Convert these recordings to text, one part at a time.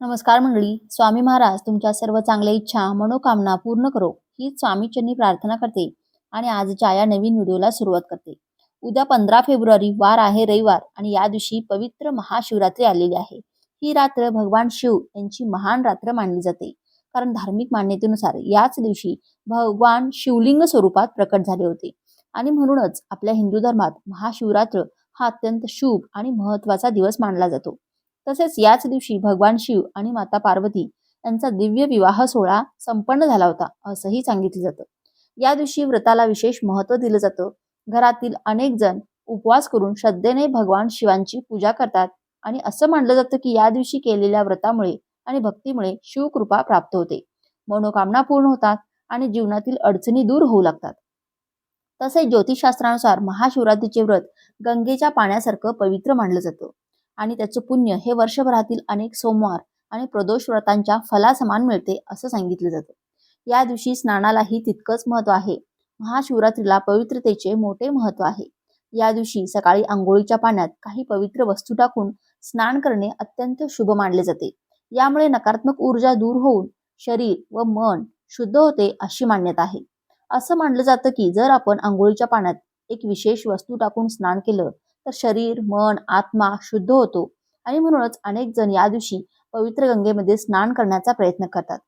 नमस्कार मंडळी स्वामी महाराज तुमच्या सर्व चांगल्या इच्छा मनोकामना पूर्ण करो ही स्वामीचरणी प्रार्थना करते आणि आजच्या या नवीन व्हिडिओला सुरुवात करते. उद्या पंधरा फेब्रुवारी वार आहे रविवार आणि या दिवशी पवित्र महाशिवरात्री आलेली आहे. ही रात्र भगवान शिव यांची महान रात्र मानली जाते. कारण धार्मिक मान्यतेनुसार याच दिवशी भगवान शिवलिंग स्वरूपात प्रकट झाले होते. आणि म्हणूनच आपल्या हिंदू धर्मात महाशिवरात्र हा अत्यंत शुभ आणि महत्त्वाचा दिवस मानला जातो. तसेच याच दिवशी भगवान शिव आणि माता पार्वती यांचा दिव्य विवाह सोहळा संपन्न झाला होता असंही सांगितलं जातं. या दिवशी व्रताला विशेष महत्त्व दिलं जातं. घरातील अनेक जण उपवास करून श्रद्धेने भगवान शिवांची पूजा करतात आणि असं मानलं जातं की या दिवशी केलेल्या व्रतामुळे आणि भक्तीमुळे शिवकृपा प्राप्त होते. मनोकामना पूर्ण होतात आणि जीवनातील अडचणी दूर होऊ लागतात. तसेच ज्योतिषशास्त्रानुसार महाशिवरात्रीचे व्रत गंगेच्या पाण्यासारखं पवित्र मानलं जातं. आणि त्याचं पुण्य हे वर्षभरातील अनेक सोमवार आणि प्रदोष व्रतांच्या फलासमान मिळते असं सांगितलं जातं. या दिवशी स्नानालाही तितकंच महत्त्व आहे. महाशिवरात्रीला पवित्रतेचे मोठे महत्त्व आहे. या दिवशी सकाळी आंघोळीच्या पाण्यात काही पवित्र वस्तू टाकून स्नान करणे अत्यंत शुभ मानले जाते. यामुळे नकारात्मक ऊर्जा दूर होऊन शरीर व मन शुद्ध होते अशी मान्यता आहे. असं मानलं जातं की जर आपण आंघोळीच्या पाण्यात एक विशेष वस्तू टाकून स्नान केलं तर शरीर मन आत्मा शुद्ध होतो. आणि म्हणूनच अनेक जण या दिवशी पवित्र गंगेमध्ये स्नान करण्याचा प्रयत्न करतात.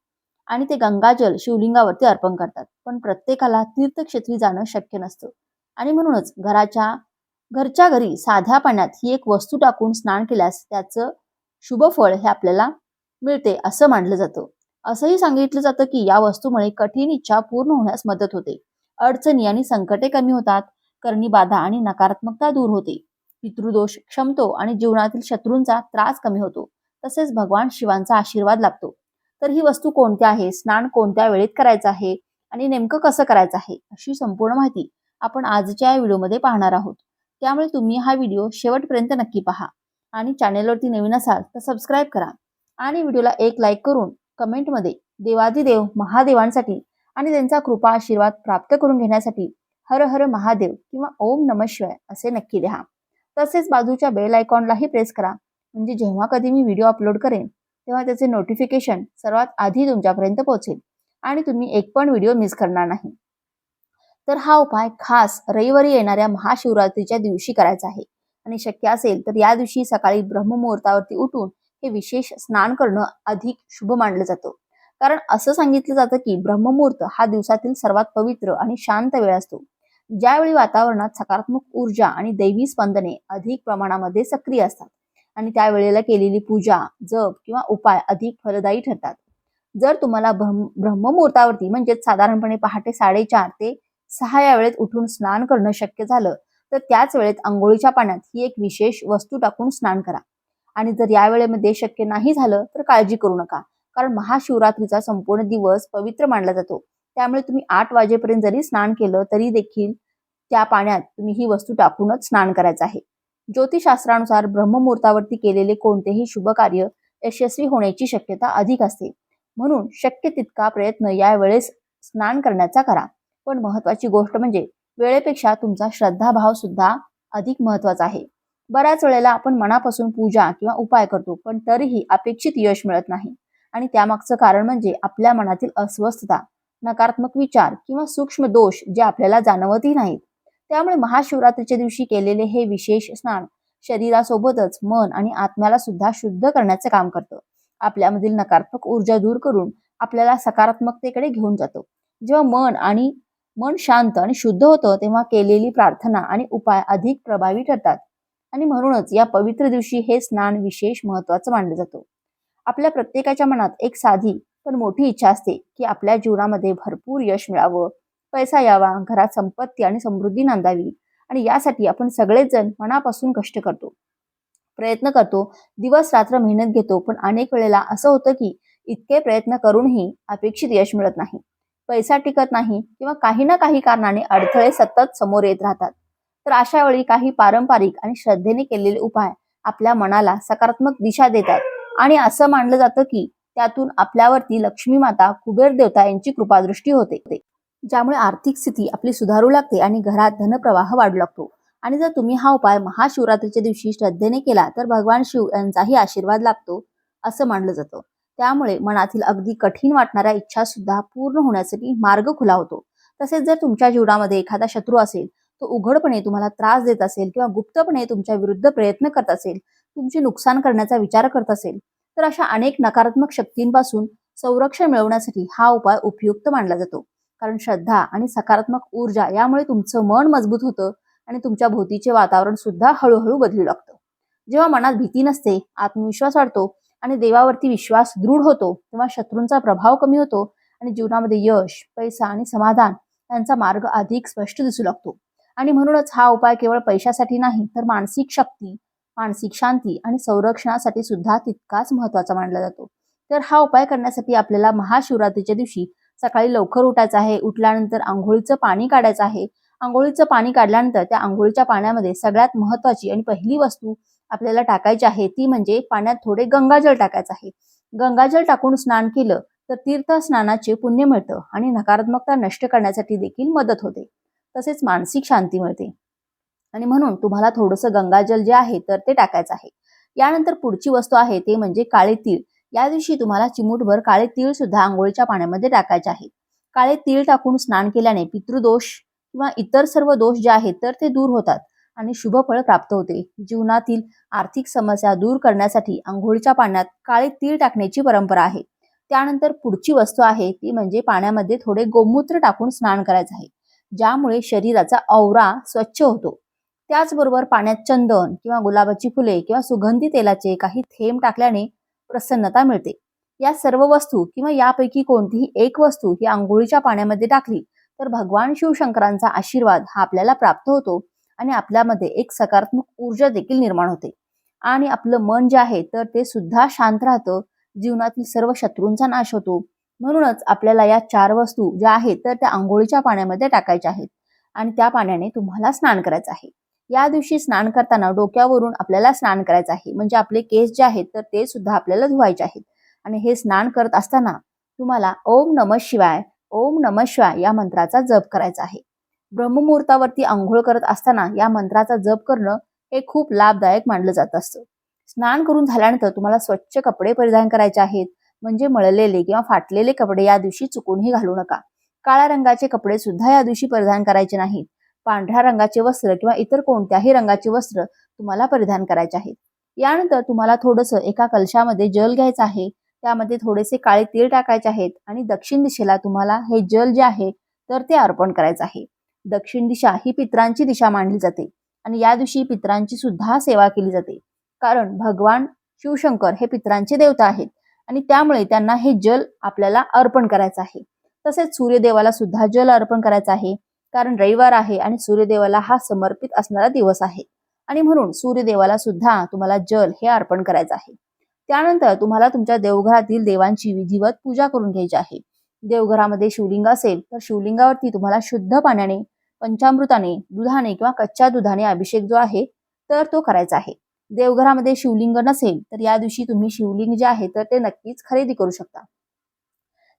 आणि ते गंगाजल शिवलिंगावरती अर्पण करतात. पण प्रत्येकाला तीर्थक्षेत्री जाणं शक्य नसतं. आणि म्हणूनच घराच्या घरच्या घरी साध्या पाण्यात ही एक वस्तू टाकून स्नान केल्यास त्याचं शुभ फळ हे आपल्याला मिळते असं मानलं जातं. असंही सांगितलं जातं की या वस्तूमुळे कठीण इच्छा पूर्ण होण्यास मदत होते. अडचणी आणि संकटे कमी होतात. करणी बाधा आणि नकारात्मकता दूर होते. पितृदोष क्षमतो आणि जीवनातील शत्रूंचा त्रास कमी होतो. तसेच भगवान शिवांचा आशीर्वाद लागतो तर ही वस्तू कोणत्या आहे? स्नान कोणत्या वेळेत करायचं आहे? आणि नेमकं कसं करायचं आहे? अशी संपूर्ण माहिती आपण आजच्या या व्हिडिओमध्ये पाहणार आहोत. त्यामुळे तुम्ही हा व्हिडिओ शेवटपर्यंत नक्की पहा. आणि चॅनेलवरती नवीन असाल तर सबस्क्राईब करा. आणि व्हिडिओला एक लाईक करून कमेंटमध्ये देवादिदेव महादेवांसाठी आणि त्यांचा कृपा आशीर्वाद प्राप्त करून घेण्यासाठी हर हर महादेव किंवा ओम नम शिवाय असे नक्की द्या तसेच बाजूच्या बेल आयकॉनलाही प्रेस करा. म्हणजे जेव्हा कधी मी व्हिडिओ अपलोड करेन तेव्हा त्याचे नोटिफिकेशन सर्वात आधी तुमच्यापर्यंत पोहोचेल आणि तुम्ही एक पण व्हिडिओ मिस करणार नाही. तर हा उपाय खास रविवारी येणाऱ्या महाशिवरात्रीच्या दिवशी करायचा आहे. आणि शक्य असेल तर या दिवशी सकाळी ब्रह्ममुहूर्तावरती उठून हे विशेष स्नान करणं अधिक शुभ मानलं जातं. कारण असं सांगितलं जातं की ब्रह्ममुहूर्त हा दिवसातील सर्वात पवित्र आणि शांत वेळ असतो. ज्यावेळी वातावरणात सकारात्मक ऊर्जा आणि दैवी स्पंदने अधिक प्रमाणामध्ये सक्रिय असतात आणि त्यावेळेला केलेली पूजा जप किंवा उपाय अधिक फलदायी ठरतात. जर तुम्हाला ब्रह्म ब्रह्ममुहूर्तावरती म्हणजेच साधारणपणे पहाटे साडेचार ते सहा या वेळेत उठून स्नान करणं शक्य झालं तर त्याच वेळेत आंघोळीच्या पाण्यात ही एक विशेष वस्तू टाकून स्नान करा. आणि जर या वेळेमध्ये शक्य नाही झालं तर काळजी करू नका कारण महाशिवरात्रीचा संपूर्ण दिवस पवित्र मानला जातो. त्यामुळे तुम्ही आठ वाजेपर्यंत जरी स्नान केलं तरी देखील त्या पाण्यात तुम्ही ही वस्तू टाकूनच स्नान करायचं आहे. ज्योतिषशास्त्रानुसार ब्रह्ममुहूर्तावरती केलेले कोणतेही शुभ कार्य यशस्वी होण्याची शक्यता अधिक असते. म्हणून शक्य तितका प्रयत्न या वेळेस स्नान करण्याचा करा. पण महत्वाची गोष्ट म्हणजे वेळेपेक्षा तुमचा श्रद्धाभाव सुद्धा अधिक महत्त्वाचा आहे. बऱ्याच वेळेला आपण मनापासून पूजा किंवा उपाय करतो पण तरीही अपेक्षित यश मिळत नाही. आणि त्यामागचं कारण म्हणजे आपल्या मनातील अस्वस्थता. नकारात्मक विचार किंवा सूक्ष्म दोष जे आपल्याला जाणवतही नाहीत. त्यामुळे महाशिवरात्रीच्या दिवशी केलेले हे विशेष स्नान शरीरासोबतच मन आणि आत्म्याला सुद्धा शुद्ध करण्याचं काम करतं. आपल्यामधील नकारात्मक ऊर्जा दूर करून आपल्याला सकारात्मकतेकडे घेऊन जातो. जेव्हा मन आणि मन शांत आणि शुद्ध होतं तेव्हा केलेली प्रार्थना आणि उपाय अधिक प्रभावी ठरतात. आणि म्हणूनच या पवित्र दिवशी हे स्नान विशेष महत्वाचं मानलं जातं. आपल्या प्रत्येकाच्या मनात एक साधी पण मोठी इच्छा असते की आपल्या जीवनामध्ये भरपूर यश मिळावं. पैसा यावा घरात संपत्ती आणि समृद्धी नांदावी आणि यासाठी आपण सगळेच जण मनापासून कष्ट करतो. प्रयत्न करतो दिवस रात्र मेहनत घेतो पण अनेक वेळेला असं होतं की इतके प्रयत्न करूनही अपेक्षित यश मिळत नाही. पैसा टिकत नाही किंवा काही ना काही कारणाने अडथळे सतत समोर येत राहतात. तर अशा वेळी काही पारंपरिक आणि श्रद्धेने केलेले उपाय आपल्या मनाला सकारात्मक दिशा देतात आणि असं मानलं जातं की त्यातून आपल्यावरती लक्ष्मी माता कुबेर देवता यांची कृपादृष्टी होते. ज्यामुळे आर्थिक स्थिती आपली सुधारू लागते आणि घरात धनप्रवाह वाढू लागतो. आणि जर तुम्ही हा उपाय महाशिवरात्रीच्या दिवशी श्रद्धेने केला तर भगवान शिव यांचाही आशीर्वाद लाभतो असं मानलं जातं. त्यामुळे मनातील अगदी कठीण वाटणाऱ्या इच्छा सुद्धा पूर्ण होण्यासाठी मार्ग खुला होतो. तसेच जर तुमच्या जीवनामध्ये एखादा शत्रू असेल तो उघडपणे तुम्हाला त्रास देत असेल किंवा गुप्तपणे तुमच्या विरुद्ध प्रयत्न करत असेल तुमचे नुकसान करण्याचा विचार करत असेल तर अशा अनेक नकारात्मक शक्तींपासून संरक्षण मिळवण्यासाठी हा उपाय उपयुक्त मानला जातो. कारण श्रद्धा आणि सकारात्मक ऊर्जा यामुळे तुमचं मन मजबूत होतं आणि तुमच्या भोवतीचे वातावरण सुद्धा हळूहळू बदलू लागतं. जेव्हा मनात भीती नसते आत्मविश्वास वाढतो आणि देवावरती विश्वास दृढ होतो तेव्हा शत्रूंचा प्रभाव कमी होतो आणि जीवनामध्ये यश पैसा आणि समाधान यांचा मार्ग अधिक स्पष्ट दिसू लागतो. आणि म्हणूनच हा उपाय केवळ पैशासाठी नाही तर मानसिक शक्ती मानसिक शांती आणि संरक्षणासाठी सुद्धा तितकाच महत्त्वाचा मानला जातो. तर हा उपाय करण्यासाठी आपल्याला महाशिवरात्रीच्या दिवशी सकाळी लवकर उठायचं आहे उठल्यानंतर आंघोळीचं पाणी काढायचं आहे. आंघोळीचं पाणी काढल्यानंतर त्या आंघोळीच्या पाण्यामध्ये सगळ्यात महत्वाची आणि पहिली वस्तू आपल्याला टाकायची आहे ती म्हणजे पाण्यात थोडे गंगाजल टाकायचं आहे. गंगाजल टाकून स्नान केलं तर तीर्थ स्नानाचे पुण्य मिळतं आणि नकारात्मकता नष्ट करण्यासाठी देखील मदत होते. तसेच मानसिक शांती मिळते. आणि म्हणून तुम्हाला थोडंसं गंगाजल जे आहे तर ते टाकायचं आहे. यानंतर पुढची वस्तू आहे ते म्हणजे काळे तीळ. या दिवशी तुम्हाला चिमूटभर काळे तीळ सुद्धा आंघोळीच्या पाण्यामध्ये टाकायचे आहे. काळे तीळ टाकून स्नान केल्याने पितृदोष किंवा इतर सर्व दोष जे आहेत तर ते दूर होतात आणि शुभ फळ प्राप्त होते. जीवनातील आर्थिक समस्या दूर करण्यासाठी आंघोळीच्या पाण्यात काळे तीळ टाकण्याची परंपरा आहे. त्यानंतर पुढची वस्तू आहे ती म्हणजे पाण्यामध्ये थोडे गोमूत्र टाकून स्नान करायचं आहे. ज्यामुळे शरीराचा औरा स्वच्छ होतो. त्याचबरोबर पाण्यात चंदन किंवा गुलाबाची फुले किंवा सुगंधी तेलाचे काही थेंब टाकल्याने प्रसन्नता मिळते. या सर्व वस्तू किंवा यापैकी कोणतीही एक वस्तू ही आंघोळीच्या पाण्यामध्ये टाकली तर भगवान शिवशंकरांचा आशीर्वाद हा आपल्याला प्राप्त होतो आणि आपल्यामध्ये एक सकारात्मक ऊर्जा देखील निर्माण होते. आणि आपलं मन जे आहे तर ते सुद्धा शांत राहतं जीवनातील सर्व शत्रूंचा नाश होतो. म्हणूनच आपल्याला या चार वस्तू ज्या आहेत तर त्या आंघोळीच्या पाण्यामध्ये टाकायच्या आहेत आणि त्या पाण्याने तुम्हाला स्नान करायचं आहे. या दिवशी स्नान करताना डोक्यावरून आपल्याला स्नान करायचं आहे. म्हणजे आपले केस जे आहेत तर ते सुद्धा आपल्याला धुवायचे आहेत. आणि हे स्नान करत असताना तुम्हाला ओम नम शिवाय ओम नम शिवाय या मंत्राचा जप करायचा आहे. ब्रह्ममुहूर्तावरती आंघोळ करत असताना या मंत्राचा जप करणं हे खूप लाभदायक मानलं जात असतं. स्नान करून झाल्यानंतर तुम्हाला स्वच्छ कपडे परिधान करायचे आहेत. म्हणजे मळलेले किंवा फाटलेले कपडे या दिवशी चुकूनही घालू नका. काळ्या रंगाचे कपडे सुद्धा या दिवशी परिधान करायचे नाहीत. पांढऱ्या रंगाचे वस्त्र किंवा इतर कोणत्याही रंगाचे वस्त्र तुम्हाला परिधान करायचे आहेत. यानंतर तुम्हाला थोडंसं एका कलशामध्ये जल घ्यायचं आहे. त्यामध्ये थोडेसे काळे तीळ टाकायचे आहेत आणि दक्षिण दिशेला तुम्हाला हे जल जे आहे तर ते अर्पण करायचं आहे. दक्षिण दिशा ही पित्रांची दिशा मानली जाते आणि या दिवशी पित्रांची सुद्धा सेवा केली जाते. कारण भगवान शिवशंकर हे पित्रांचे देवता आहेत आणि त्यामुळे त्यांना हे जल आपल्याला अर्पण करायचं आहे. तसेच सूर्यदेवाला सुद्धा जल अर्पण करायचं आहे. कारण रविवार आहे आणि सूर्यदेवाला हा समर्पित असणारा दिवस आहे. आणि म्हणून सूर्यदेवाला सुद्धा तुम्हाला जल हे अर्पण करायचं आहे. त्यानंतर तुम्हाला तुमच्या देवघरातील देवांची विधिवत पूजा करून घ्यायची आहे. देवघरामध्ये शिवलिंग असेल तर शिवलिंगावरती तुम्हाला शुद्ध पाण्याने पंचामृताने दुधाने किंवा कच्च्या दुधाने अभिषेक जो आहे तर तो करायचा आहे. देवघरामध्ये शिवलिंग नसेल तर या दिवशी तुम्ही शिवलिंग जे आहे तर ते नक्कीच खरेदी करू शकता.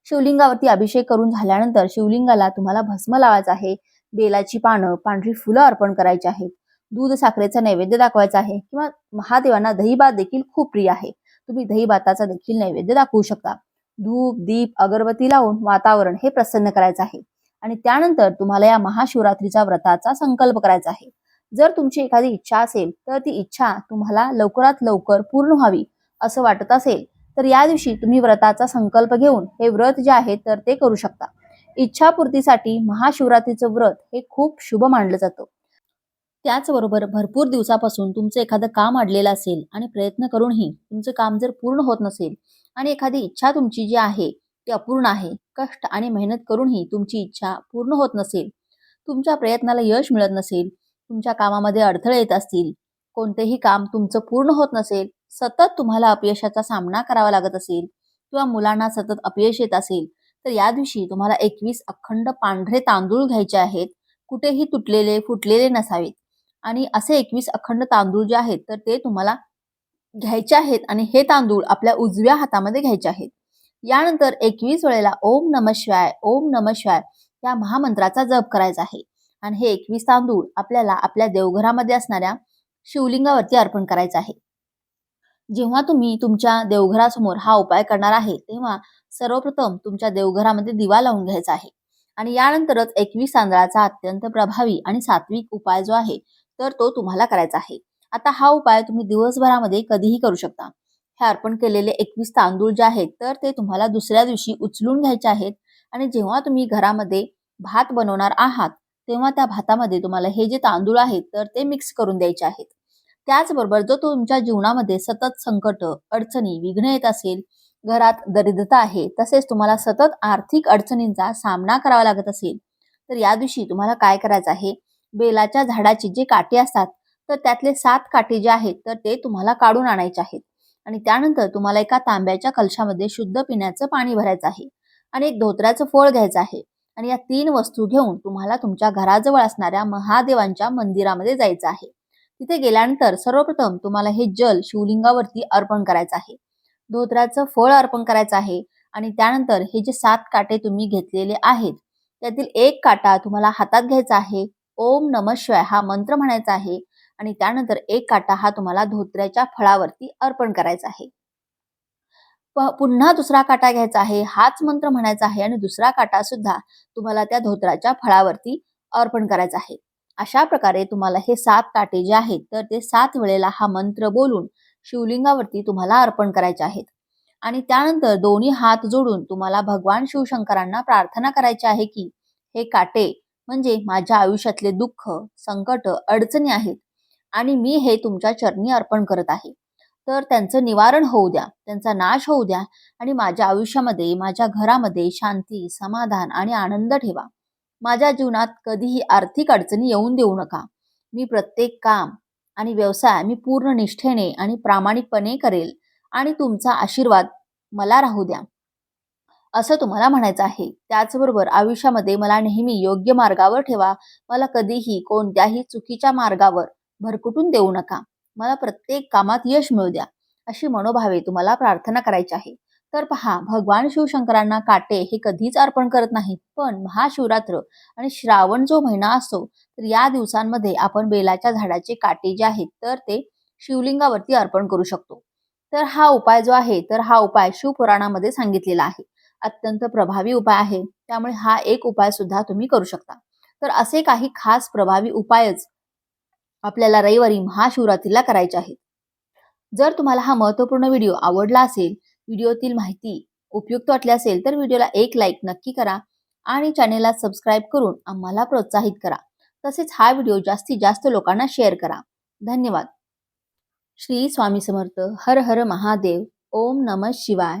शिवलिंगावरती अभिषेक करून झाल्यानंतर शिवलिंगाला तुम्हाला भस्म लावायचा आहे. बेलाची पानं पांढरी फुलं अर्पण करायची आहेत. दूध साखरेचा नैवेद्य दाखवायचा आहे. किंवा महादेवांना दहीभात देखील खूप प्रिय आहे. तुम्ही दहीभाताचा देखील नैवेद्य दाखवू शकता. धूप दीप अगरबत्ती लावून वातावरण हे प्रसन्न करायचं आहे. आणि त्यानंतर तुम्हाला या महाशिवरात्रीचा व्रताचा संकल्प करायचा आहे. जर तुमची एखादी इच्छा असेल तर ती इच्छा तुम्हाला लवकरात लवकर पूर्ण व्हावी असं वाटत असेल तर या दिवशी तुम्ही व्रताचा संकल्प घेऊन हे व्रत जे आहे तर ते करू शकता. इच्छापूर्तीसाठी महाशिवरात्रीचं व्रत हे खूप शुभ मानलं जातं. त्याचबरोबर भरपूर दिवसापासून तुमचं एखादं काम अडलेलं असेल आणि प्रयत्न करूनही तुमचं काम जर पूर्ण होत नसेल आणि एखादी इच्छा तुमची जी आहे ती अपूर्ण आहे कष्ट आणि मेहनत करूनही तुमची इच्छा पूर्ण होत नसेल तुमच्या प्रयत्नाला यश मिळत नसेल तुमच्या कामामध्ये अडथळे येत असतील कोणतेही काम तुमचं पूर्ण होत नसेल सतत तुम्हाला अपयशाचा सामना करावा लागत असेल किंवा मुलांना सतत अपयश येत असेल तर या दिवशी तुम्हाला एकवीस अखंड पांढरे तांदूळ घ्यायचे आहेत. कुठेही तुटलेले फुटलेले नसावेत. आणि असे एकवीस अखंड तांदूळ जे आहेत तर ते तुम्हाला घ्यायचे आहेत आणि हे तांदूळ आपल्या उजव्या हातामध्ये घ्यायचे आहेत. यानंतर एकवीस वेळेला ओम नम शिवाय ओम नम शिवाय या महामंत्राचा जप करायचा आहे. आणि हे एकवीस तांदूळ आपल्याला आपल्या देवघरामध्ये असणाऱ्या शिवलिंगावरती अर्पण करायचं आहे. जेव्हा तुम्ही तुमच्या देवघरासमोर हा उपाय करणार आहे तेव्हा सर्वप्रथम तुमच्या देवघरामध्ये दिवा लावून घ्यायचा आहे. आणि यानंतरच एकवीस तांदळाचा अत्यंत प्रभावी आणि सात्विक उपाय जो आहे तर तो तुम्हाला करायचा आहे. आता हा उपाय तुम्ही दिवसभरामध्ये कधीही करू शकता. हे अर्पण केलेले एकवीस तांदूळ जे आहेत तर ते तुम्हाला दुसऱ्या दिवशी उचलून घ्यायचे आहेत. आणि जेव्हा तुम्ही घरामध्ये भात बनवणार आहात तेव्हा त्या भातामध्ये तुम्हाला हे जे तांदूळ आहेत तर ते मिक्स करून द्यायचे आहेत. त्याचबरोबर जो तुमच्या जीवनामध्ये सतत संकट अडचणी विघ्न येत असेल घरात दरिद्रता आहे तसेच तुम्हाला सतत आर्थिक अडचणींचा सामना करावा लागत असेल तर या दिवशी तुम्हाला काय करायचं आहे? बेलाच्या झाडाची जे काटे असतात तर त्यातले सात काटे जे आहेत तर ते तुम्हाला काढून आणायचे आहेत. आणि त्यानंतर तुम्हाला एका तांब्याच्या कलशामध्ये शुद्ध पिण्याचं पाणी भरायचं आहे आणि एक धोत्र्याचं फळ घ्यायचं आहे. आणि या तीन वस्तू घेऊन तुम्हाला तुमच्या घराजवळ असणाऱ्या महादेवांच्या मंदिरामध्ये जायचं आहे. तिथे गेल्यानंतर सर्वप्रथम तुम्हाला हे जल शिवलिंगावरती अर्पण करायचं आहे. धोत्राचं फळ अर्पण करायचं आहे आणि त्यानंतर हे जे सात काटे तुम्ही घेतलेले आहेत त्यातील एक काटा तुम्हाला हातात घ्यायचा आहे. ओम नम शिवाय हा मंत्र म्हणायचा आहे आणि त्यानंतर एक काटा हा तुम्हाला धोत्र्याच्या फळावरती अर्पण करायचा आहे. पुन्हा दुसरा काटा घ्यायचा आहे हाच मंत्र म्हणायचा आहे आणि दुसरा काटा सुद्धा तुम्हाला त्या धोत्राच्या फळावरती अर्पण करायचा आहे. अशा प्रकारे तुम्हाला हे सात काटे जे आहेत तर ते सात वेळेला हा मंत्र बोलून शिवलिंगावरती तुम्हाला अर्पण करायचे आहेत. आणि त्यानंतर दोन्ही हात जोडून तुम्हाला भगवान शिवशंकरांना प्रार्थना करायची आहे की हे काटे म्हणजे माझ्या आयुष्यातले दुःख संकट अडचणी आहेत आणि मी हे तुमच्या चरणी अर्पण करत आहे. तर त्यांचं निवारण होऊ द्या त्यांचा नाश होऊ द्या आणि माझ्या आयुष्यामध्ये माझ्या घरामध्ये शांती समाधान आणि आनंद ठेवा. माझ्या जीवनात कधीही आर्थिक अडचणी येऊन देऊ नका. मी प्रत्येक काम आणि व्यवसाय मी पूर्ण निष्ठेने आणि प्रामाणिकपणे करेल आणि तुमचा आशीर्वाद मला राहू द्या. असं तुम्हाला म्हणायचं आहे. त्याचबरोबर आयुष्यामध्ये मला नेहमी योग्य मार्गावर ठेवा. मला कधीही कोणत्याही चुकीच्या मार्गावर भरकुटून देऊ नका. मला प्रत्येक कामात यश मिळू द्या. अशी मनोभावे तुम्हाला प्रार्थना करायची आहे. तर पहा भगवान शिवशंकरांना काटे हे कधीच अर्पण करत नाहीत पण महाशिवरात्र आणि श्रावण जो महिना असतो तर या दिवसांमध्ये आपण बेलाच्या झाडाचे काटे जे आहेत तर ते शिवलिंगावरती अर्पण करू शकतो. तर हा उपाय जो आहे तर हा उपाय शिवपुराणामध्ये सांगितलेला आहे. अत्यंत प्रभावी उपाय आहे त्यामुळे हा एक उपाय सुद्धा तुम्ही करू शकता. तर असे काही खास प्रभावी उपायच आपल्याला रविवारी महाशिवरात्रीला करायचे आहेत. जर तुम्हाला हा महत्त्वपूर्ण व्हिडिओ आवडला असेल व्हिडिओतील माहिती उपयुक्त वाटली असेल तर व्हिडिओला एक लाईक नक्की करा आणि चॅनेलला सबस्क्राईब करून आम्हाला प्रोत्साहित करा. तसेच हा व्हिडिओ जास्तीत जास्त लोकांना शेअर करा. धन्यवाद. श्री स्वामी समर्थ. हर हर महादेव. ओम नम शिवाय.